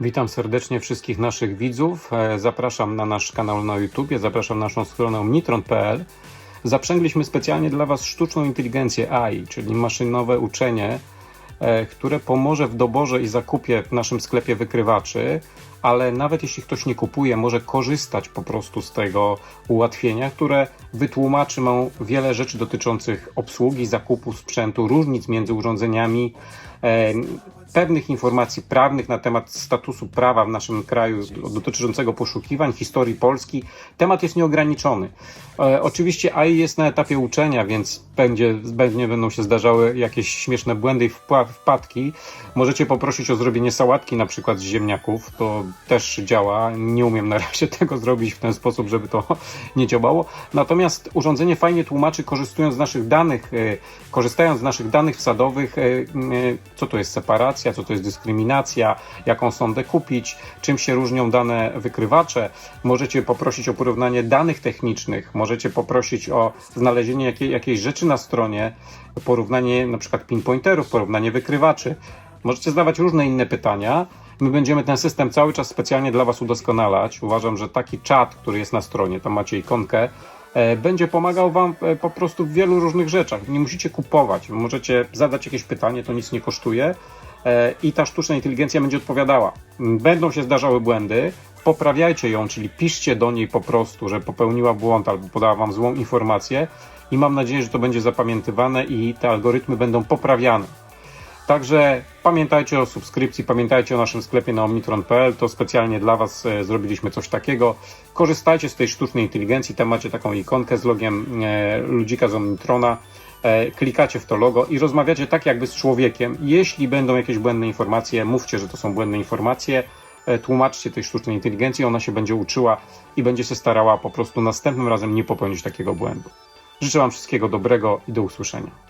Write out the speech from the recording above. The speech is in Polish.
Witam serdecznie wszystkich naszych widzów. E, Zapraszam na nasz kanał na YouTube, zapraszam na naszą stronę omnitron.pl. Zaprzęgliśmy specjalnie dla Was sztuczną inteligencję AI, czyli maszynowe uczenie, e, które pomoże w doborze i zakupie w naszym sklepie wykrywaczy, ale nawet jeśli ktoś nie kupuje, może korzystać po prostu z tego ułatwienia, które wytłumaczy mu wiele rzeczy dotyczących obsługi, zakupu sprzętu, różnic między urządzeniami, e, pewnych informacji prawnych na temat statusu prawa w naszym kraju dotyczącego poszukiwań, historii Polski. Temat jest nieograniczony. E, oczywiście AI jest na etapie uczenia, więc będzie, pewnie będą się zdarzały jakieś śmieszne błędy i wpadki. Możecie poprosić o zrobienie sałatki na przykład z ziemniaków. To też działa. Nie umiem na razie tego zrobić w ten sposób, żeby to nie działało. Natomiast urządzenie fajnie tłumaczy, korzystując z naszych danych, e, korzystając z naszych danych wsadowych, e, e, co to jest separacja, co to jest dyskryminacja, jaką sondę kupić, czym się różnią dane wykrywacze. Możecie poprosić o porównanie danych technicznych, możecie poprosić o znalezienie jakiej, jakiejś rzeczy na stronie, porównanie na przykład pinpointerów, porównanie wykrywaczy. Możecie zadawać różne inne pytania. My będziemy ten system cały czas specjalnie dla Was udoskonalać. Uważam, że taki czat, który jest na stronie, tam macie ikonkę, e, będzie pomagał Wam e, po prostu w wielu różnych rzeczach. Nie musicie kupować, możecie zadać jakieś pytanie, to nic nie kosztuje e, i ta sztuczna inteligencja będzie odpowiadała. Będą się zdarzały błędy, poprawiajcie ją, czyli piszcie do niej po prostu, że popełniła błąd albo podała Wam złą informację i mam nadzieję, że to będzie zapamiętywane i te algorytmy będą poprawiane. Także pamiętajcie o subskrypcji, pamiętajcie o naszym sklepie na omnitron.pl, to specjalnie dla Was e, zrobiliśmy coś takiego. Korzystajcie z tej sztucznej inteligencji, tam macie taką ikonkę z logiem e, ludzika z Omnitrona. E, klikacie w to logo i rozmawiacie tak jakby z człowiekiem. Jeśli będą jakieś błędne informacje, mówcie, że to są błędne informacje. Tłumaczcie tej sztucznej inteligencji, ona się będzie uczyła i będzie się starała po prostu następnym razem nie popełnić takiego błędu. Życzę Wam wszystkiego dobrego i do usłyszenia.